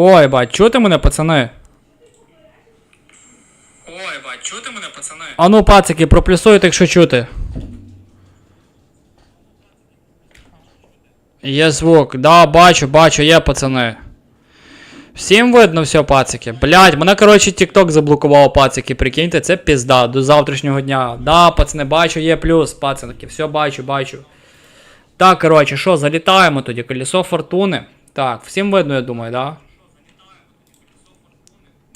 Ой, бать, чути мене, пацани? Ой, бать, чути мене, пацани? А ну, пацики, проплюсуйте, якщо чути. Є звук. Да, бачу, бачу, є пацани. Всім видно все, пацики. Блять, мене, коротше, TikTok заблокував, пацики, прикиньте, це пізда до завтрашнього дня. Да, пацани, бачу, є плюс, пацанки, все бачу, бачу. Так, коротше, що, залітаємо тоді, колесо фортуни. Так, всім видно, я думаю, да?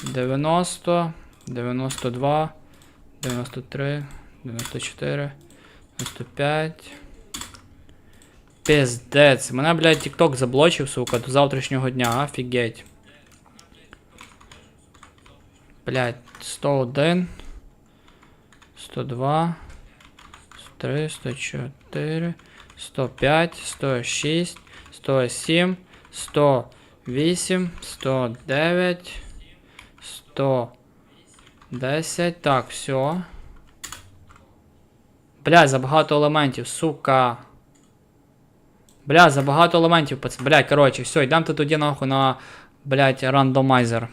90, 92, 93, 94, 95. Пиздець. Мене, блядь, TikTok заблочив, сука, до завтрашнього дня, офігеть. Блядь, 101, 102, 103, 104, 105, 106, 107, 108, 109, 110. Так, все. Блядь, забагато елементів, сука. Бля, забагато елементів, пацан. Блядь, коротше, все, йдемте тоді нахуй на, блядь, рандомайзер.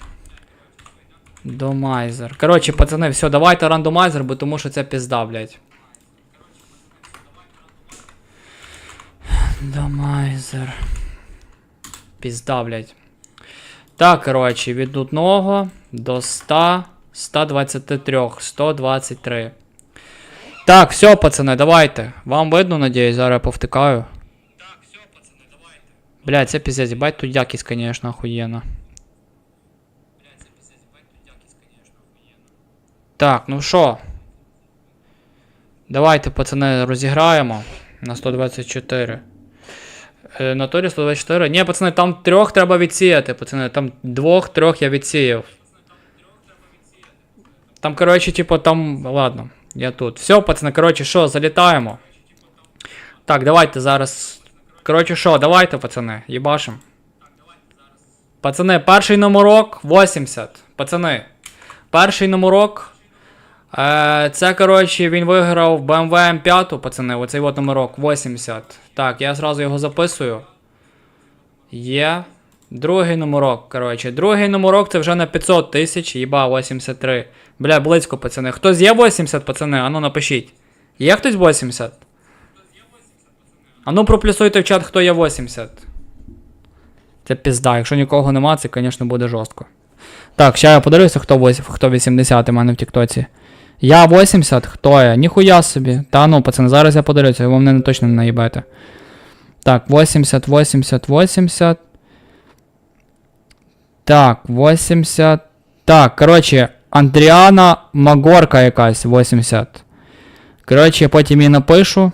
Домайзер. Коротше, пацани, все, давайте рандомайзер, бо тому що це пізда, блядь. Рандомайзер. Пізда, блядь. Так, коротше, від 1 до 100, 123, 123. Так, все, пацани, давайте. Вам видно, надіюсь, зараз я повтикаю. Блядь, це пиздец, ебать тут якість, конечно, охуєнна. Так, ну що? Давайте, пацани, розіграємо на 124. Е, на торі 124. Ні, пацани, там трьох треба відсіяти, пацани. Там двох-трьох я відсіяв. Там, коротше, типу, там. Ладно, я тут. Все, пацани, коротше, що, залітаємо. Так, давайте зараз. Коротше, що, давайте, пацани, їбашим. Пацани, перший номерок 80. Пацани. Перший номерок. Е, це, коротше, він виграв BMW M5, пацани, оцей от номерок 80. Так, я зразу його записую. Є. Другий номерок, коротше. Другий номерок це вже на 500 тисяч, їба 83. Бля, близько, пацани. Хтось є 80, пацани? Ану напишіть. Є хтось 80? Ану проплюсуйте в чат, хто є 80. Це пізда. Якщо нікого нема, це, звісно, буде жорстко. Так, ще я подивлюся, хто, 8, хто 80 у мене в Тіктоці. Я 80, хто я? Ніхуя собі. Та ну, пацани, зараз я подивлюся, ви мене точно не наїбете. Так, 80, 80, 80. Так, 80. Так, коротше, Андріана Магорка якась 80. Коротше, я потім їй напишу.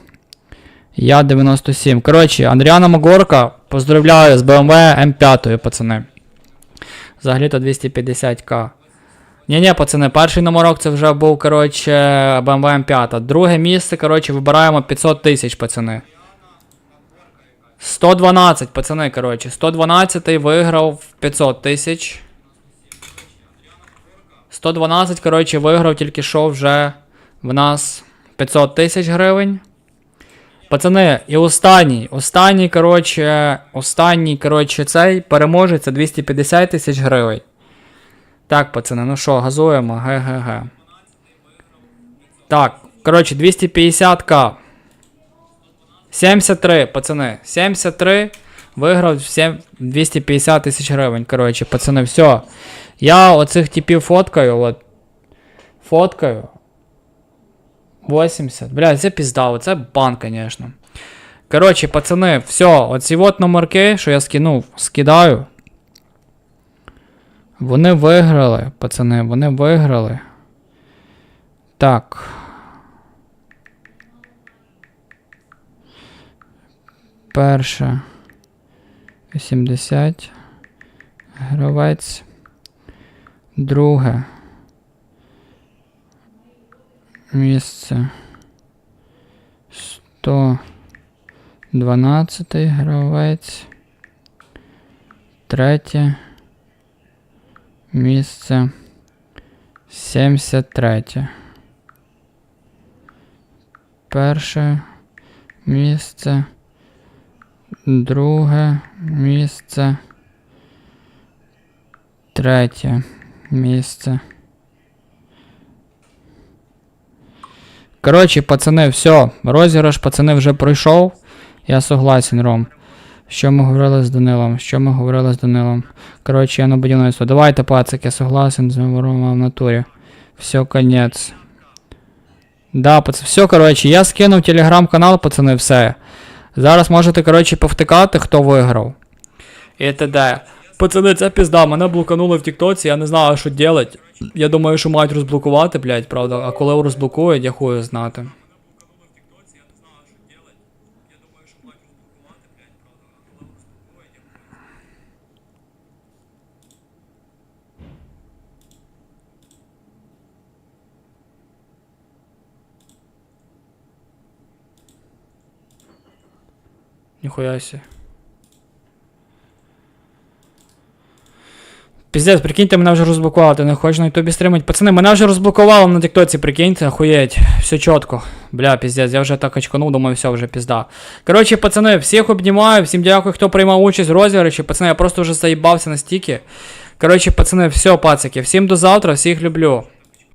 Я 97. Коротше, Андріана Магорка, поздравляю з BMW M5, пацани. Взагалі-то 250к. Ні-ні, пацани, перший номерок це вже був, коротше, BMW M5. Друге місце, коротше, вибираємо 500 тисяч, пацани. 112, пацани, коротше. 112 виграв 500 тисяч. 112, коротше, виграв тільки що вже в нас 500 тисяч гривень. Пацани, і останній, останній, коротше, останній, коротше, цей переможець це 250 тисяч гривень. Так, пацани, ну що, газуємо, ге-ге-ге. Так, коротше, 250к. 73, пацани, 73. Виграв 7, 250 тисяч гривень. Коротше, пацани, все. Я оцих типів фоткаю, от. Фоткаю. 80. Бля, це пізда, оце бан, конечно. Коротше, пацани, все, оці от номерки, що я скинув, скидаю. Вони виграли, пацани, вони виграли. Так. Перше. 80. Гравець. Друге. Місце. 112 гравець. Третє. Місце 73. Перше місце. Друге місце. Третє місце. Коротше, пацани, все. Розіграш, пацани, вже пройшов. Я согласен, Ром. Що ми говорили з Данилом? Що ми говорили з Данилом? Коротше, я на будівництво. Давайте, пацики, согласен з Рома в натурі. Все, конець. Да, пац... все, коротше, я скинув телеграм-канал, пацани, все. Зараз можете, коротше, повтикати, хто виграв. І т.д. Пацани, це пізда, мене блоканули в Тіктоці, я не знаю, що делать. Я думаю, що мають розблокувати, блядь, правда, а коли розблокують, я хую знати. Ніхуя сі. Піздець, прикиньте, мене вже розблокували, ти не хочеш на ютубі стримати. Пацани, мене вже розблокували на тіктоці, прикиньте, охуєть. Все чітко. Бля, піздець, я вже так очканув, думаю, все, вже пізда. Коротше, пацани, всіх обнімаю, всім дякую, хто приймав участь в розіграші. Пацани, я просто вже заїбався настільки. Коротше, пацани, все, пацики, всім до завтра, всіх люблю.